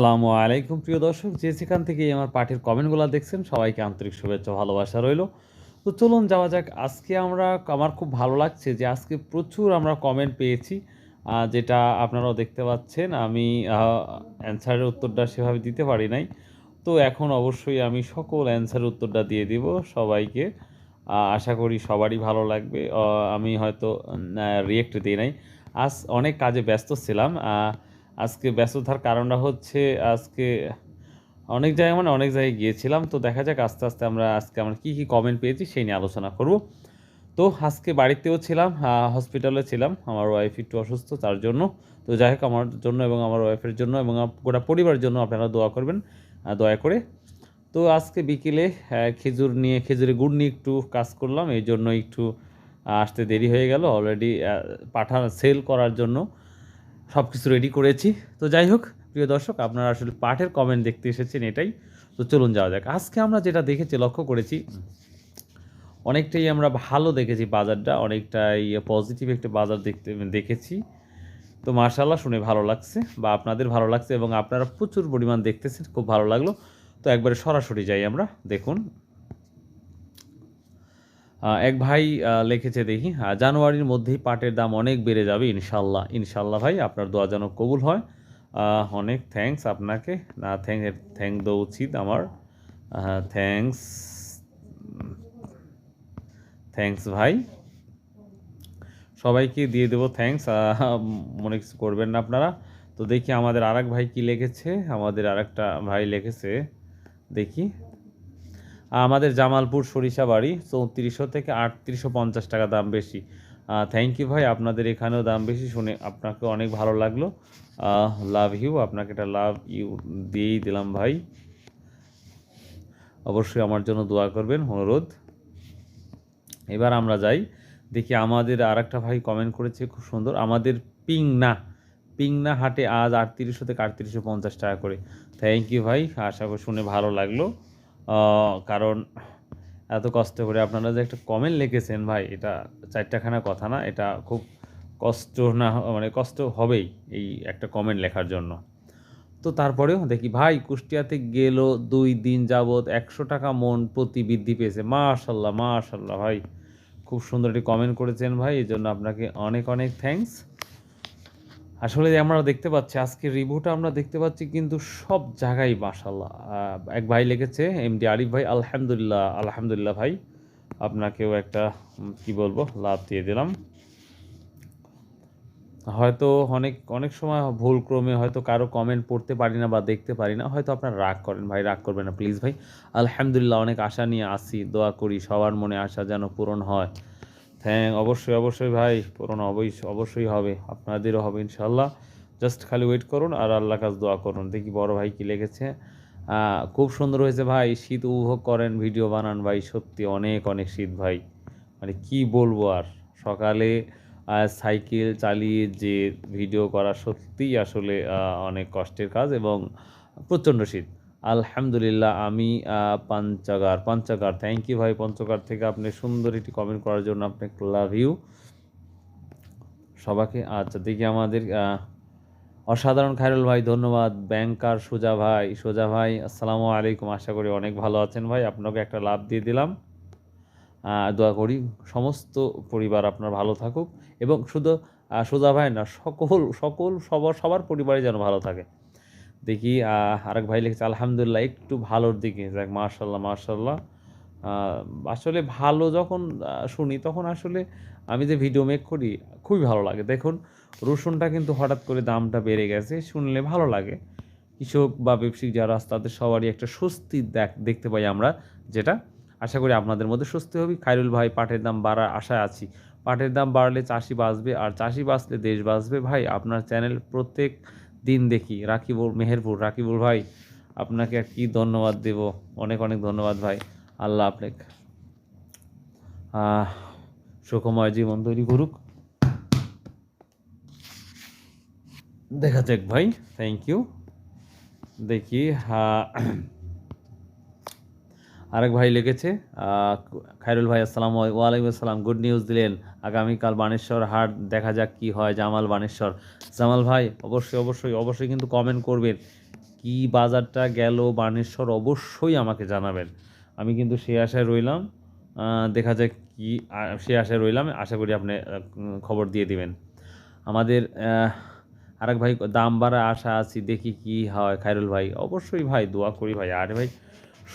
আসসালামু আলাইকুম, প্রিয় দর্শক। যে যেখান থেকে আমার পাঠের কমেন্টগুলো দেখছেন, সবাইকে আন্তরিক শুভেচ্ছা ভালোবাসা রইল। তো চলুন যাওয়া যাক। আজকে আমরা, আমার খুব ভালো লাগছে যে আজকে প্রচুর আমরা কমেন্ট পেয়েছি যেটা আপনারাও দেখতে পাচ্ছেন। আমি অ্যান্সারের উত্তরটা সেভাবে দিতে পারি নাই। তো এখন অবশ্যই আমি সকল অ্যান্সারের উত্তরটা দিয়ে দিব সবাইকে। আশা করি সবারই ভালো লাগবে। আমি হয়তো রিয়েক্ট দিই নাই। আজ অনেক কাজে ব্যস্ত ছিলাম। আজকে ব্যস্ততার কারণটা হচ্ছে আজকে অনেক জায়গায় মানে অনেক জায়গায় গিয়েছিলাম, তো দেখা যাক আস্তে আস্তে আমরা আজকে আমরা কী কী কমেন্ট পেয়েছি সেই নিয়ে আলোচনা করব। তো আজকে বাড়িতেও ছিলাম হসপিটালে ছিলাম, আমার ওয়াইফ একটু অসুস্থ তার জন্য। তো যাই হোক, আমার জন্য এবং আমার ওয়াইফের জন্য এবং গোটা পরিবারের জন্য আপনারা দোয়া করবেন দয়া করে। তো আজকে বিকেলে খেজুর নিয়ে খেজুরে গুড় নিয়ে একটু কাজ করলাম, এই জন্য একটু আসতে দেরি হয়ে গেল অলরেডি পাঠান সেল করার জন্য। সব কিছু রেডি করেছি। তো যাই হোক প্রিয় দর্শক, আপনারা আসলে পাঠের কমেন্ট দেখতে এসেছেন এটাই। তো চলুন যাওয়া যাক। আজকে আমরা যেটা দেখেছি, লক্ষ্য করেছি, অনেকটাই আমরা ভালো দেখেছি বাজারটা, অনেকটাই পজিটিভ একটা বাজার দেখতে, দেখেছি। তো মার্শাল্লাহ শুনে ভালো লাগছে বা আপনাদের ভালো লাগছে এবং আপনারা প্রচুর পরিমাণ দেখতেছেন, খুব ভালো লাগল। তো একবারে সরাসরি যাই আমরা, দেখুন। এক ভাই লিখেছে দেখি জানুয়ারির মধ্যেই পাটের দাম অনেক বেড়ে যাবে, ইনশাল্লাহ ইনশাল্লাহ ভাই, আপনার দোয়া যেন কবুল হয়। অনেক থ্যাঙ্কস আপনাকে। না থ্যাংক থ্যাংক দেওয়া উচিত আমার। থ্যাঙ্কস থ্যাঙ্কস ভাই। সবাইকে দিয়ে দেবো থ্যাঙ্কস মনে কিছু করবেন না আপনারা। তো দেখি আমাদের আরেক ভাই কি লিখেছে, আমাদের আরেকটা ভাই লিখেছে, দেখি। আমাদের জামালপুর সরিষা বাড়ি, চৌত্রিশশো থেকে আটত্রিশশো পঞ্চাশ টাকা দাম বেশি। থ্যাংক ইউ ভাই, আপনাদের এখানেও দাম বেশি শুনে আপনাকে অনেক ভালো লাগল। লাভ ইউ আপনাকে এটা লাভ ইউ দিয়েই দিলাম ভাই। অবশ্যই আমার জন্য দোয়া করবেন, অনুরোধ। এবার আমরা যাই, দেখি আমাদের আর একটা ভাই কমেন্ট করেছে, খুব সুন্দর। আমাদের পিং পিংনা পিংনা হাটে আজ আটত্রিশশো থেকে আটত্রিশশো পঞ্চাশ টাকা করে। থ্যাংক ইউ ভাই, আশা করি শুনে ভালো লাগল। কারণ এত কষ্ট করে আপনারা যে একটা কমেন্ট লিখেছেন ভাই, এটা চারটাখানা কথা না, এটা খুব কষ্ট না মানে কষ্ট হবেই এই একটা কমেন্ট লেখার জন্য। তো তারপরেও দেখি, ভাই, কুষ্টিয়াতে গেল দুই দিন যাবৎ একশো টাকা মন প্রতি বৃদ্ধি পেয়েছে। মাশাল্লাহ মাশাল্লাহ ভাই, খুব সুন্দর একটি কমেন্ট করেছেন ভাই এই জন্য আপনাকে অনেক অনেক থ্যাঙ্কস আসলে আমরা দেখতে পাচ্ছি, আজকে রিভিউটা আমরা দেখতে পাচ্ছি কিন্তু সব জায়গায় মাশাল্লাহ এক ভাই লিখেছে, এমডি আরিফ ভাই, আলহামদুলিল্লাহ আলহামদুলিল্লাহ ভাই, আপনাকেও একটা কি বলব, লাভ দিয়ে দিলাম। হয়তো অনেক অনেক সময় ভুল ক্রমে হয়তো কারও কমেন্ট পড়তে পারি না বা দেখতে পারি না, হয়তো আপনারা রাগ করেন। ভাই, রাগ করবেন না প্লিজ ভাই। আলহামদুলিল্লাহ, অনেক আশা নিয়ে আসি, দোয়া করি, সবার মনে আশা যেন পূরণ হয়। থ্যাংক অবশ্যই অবশ্যই ভাই পূরণ অবশ্যই অবশ্যই হবে আপনাদেরও হবে ইনশাল্লাহ জাস্ট খালি ওয়েট করুন আর আল্লাহ কাজ দোয়া করুন। দেখি বড় ভাই কি আহ, খুব সুন্দর হয়েছে ভাই শীত উপভোগ করেন ভিডিও বানান ভাই সত্যি অনেক অনেক শীত ভাই। মানে কি বলব আর সকালে সাইকেল চালিয়ে যে ভিডিও করা সত্যিই আসলে অনেক কষ্টের কাজ এবং প্রচণ্ড শীত। আলহামদুলিল্লাহ, আমি পাঞ্চাগার। পাঞ্চাগার থ্যাংক ইউ ভাই, পঞ্চগার থেকে আপনি সুন্দর একটি কমেন্ট করার জন্য আপনাকে লাভ ইউ সবাইকে আচ্ছা দেখি আমাদের অসাধারণ খায়রুল ভাই, ধন্যবাদ। ব্যাংকার সোজা ভাই সোজা ভাই, আসসালামু আলাইকুম। আশা করি অনেক ভালো আছেন ভাই। আপনাকে একটা লাভ দিয়ে দিলাম। দোয়া করি সমস্ত পরিবার আপনার ভালো থাকুক এবং শুধু সোজা ভাই না, সকল সকল সবার সবার পরিবারে যেন ভালো থাকে। দেখি আরেক ভাই লিখেছে, আলহামদুলিল্লাহ, একটু ভালোর দিকে। যাক মার্শাল্লাহ মার্শাল্লাহ আসলে ভালো যখন শুনি, তখন আসলে আমি যে ভিডিও মেক করি, খুবই ভালো লাগে। দেখুন, রসুনটা কিন্তু হঠাৎ করে দামটা বেড়ে গেছে, শুনলে ভালো লাগে। কৃষক বা ব্যবসায়িক যারা আছে, তাদের সবারই একটা স্বস্তি দেখ, দেখতে পাই আমরা, যেটা আশা করি আপনাদের মধ্যে স্বস্তি হবে। খায়রুল ভাই, পাটের দাম বাড়ার আশায় আছি। পাটের দাম বাড়লে চাষি বাঁচবে, আর চাষি বাঁচলে দেশ বাঁচবে। ভাই, আপনার চ্যানেল প্রত্যেক দিন দেখি। রাকিবুল, মেহেরপুর। রাকিবুল ভাই, আপনাকে আর কি ধন্যবাদ দেব? অনেক অনেক ধন্যবাদ ভাই। আল্লাহ আপনাকে সুখময় জীবন তৈরি করুক। দেখা যাক ভাই। থ্যাংক ইউ দেখি হ্যাঁ আরেক ভাই লিখেছে খায়রুল ভাই, আসসালাম ওয়ালাইকুম আসসালাম গুড নিউজ দিলেন, আগামীকাল বানেশ্বর হাট, দেখা যাক কি হয় জামাল বানেশ্বর। জামাল ভাই, অবশ্যই অবশ্যই অবশ্যই কিন্তু কমেন্ট করবেন, কি বাজারটা গেল বানেশ্বর অবশ্যই আমাকে জানাবেন। আমি কিন্তু সেই আশায় রইলাম দেখা যাক কি সেই আশায় রইলাম, আশা করি আপনি খবর দিয়ে দিবেন। আমাদের আরেক ভাই, দাম বাড়া আশা আছি, দেখি কি হয়, খায়রুল ভাই, অবশ্যই ভাই, দোয়া করি ভাই। আরে ভাই,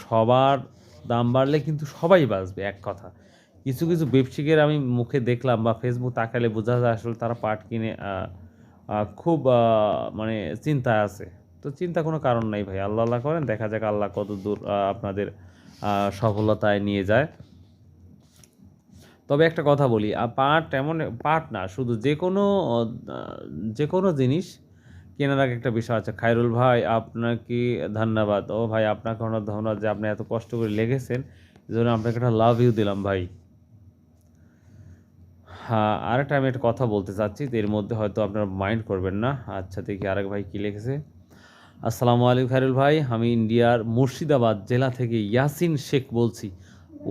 সবার দাম বাড়লে কিন্তু সবাই বাঁচবে, এক কথা। কিছু কিছু ব্যবসায়ীদের আমি মুখে দেখলাম বা ফেসবুক তাকালে বোঝা যায় আসলে তারা পাট কিনে খুব মানে চিন্তায় আছে। তো চিন্তা কোনো কারণ নাই ভাই, আল্লাহ আল্লাহ করেন, দেখা যাক আল্লাহ কত দূর আপনাদের সফলতায় নিয়ে যায়। তবে একটা কথা বলি পাট এমন, পাট না, শুধু যে কোনো যে কোনো জিনিস কেনার আগে একটা বিষয় আছে। খায়রুল ভাই, আপনাকে ধন্যবাদ। ও ভাই, আপনাকে অনেক ধন্যবাদ যে আপনি এত কষ্ট করে লেগেছেন। এই জন্য আপনাকে একটা লাভ ইউ দিলাম ভাই। হ্যাঁ আরেকটা আমি একটা কথা বলতে চাচ্ছি এর মধ্যে হয়তো আপনারা মাইন্ড করবেন না। আচ্ছা দেখি আরেক ভাই কী লিখেছে। আসসালামু আলাইকুম খায়রুল ভাই, আমি ইন্ডিয়ার মুর্শিদাবাদ জেলা থেকে ইয়াসিন শেখ বলছি।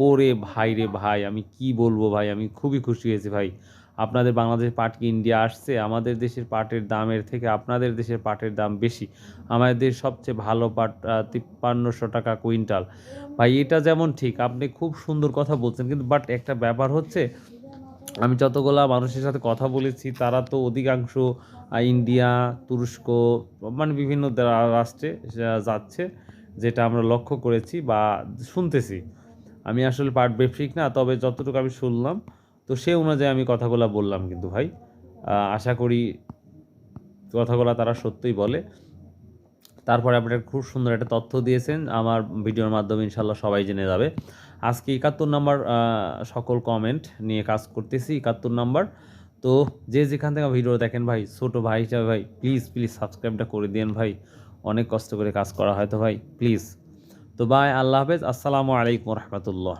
ওরে ভাই রে ভাই, আমি কি বলব ভাই? আমি খুবই খুশি হয়েছি ভাই। আপনাদের বাংলাদেশ পাট কি ইন্ডিয়া আসছে? আমাদের দেশের পাটের দামের থেকে আপনাদের দেশের পাটের দাম বেশি। আমাদের সবচেয়ে ভালো পাট তিপ্পান্নশো টাকা কুইন্টাল। ভাই, এটা যেমন ঠিক, আপনি খুব সুন্দর কথা বলছেন, কিন্তু বাট একটা ব্যাপার হচ্ছে, আমি যতগুলা মানুষের সাথে কথা বলেছি, তারা তো অধিকাংশ ইন্ডিয়া তুরস্ক মানে বিভিন্ন রাষ্ট্রে যাচ্ছে, যেটা আমরা লক্ষ্য করেছি বা শুনতেছি। আমি আসলে পাট ব্যবসায়িক না, তবে যতটুকু আমি শুনলাম তো সে অনুযায়ী আমি কথাগুলো বললাম কিন্তু ভাই। আশা করি কথাগুলো তারা সত্যিই বলে। তারপরে আপনি একটা খুব সুন্দর একটা তথ্য দিয়েছেন। আমার ভিডিওর মাধ্যমে ইনশাল্লাহ সবাই জেনে যাবে। আজকে একাত্তর নাম্বার সকল কমেন্ট নিয়ে কাজ করতেছি একাত্তর নাম্বার। তো যে যেখান থেকে ভিডিও দেখেন ভাই, ছোটো ভাই হিসাবে ভাই প্লিজ প্লিজ সাবস্ক্রাইবটা করে দিন ভাই। অনেক কষ্ট করে কাজ করা হয় তো ভাই প্লিজ তো ভাই, আল্লাহ হাফেজ। আসসালামু আলাইকুম রহমতুল্লাহ।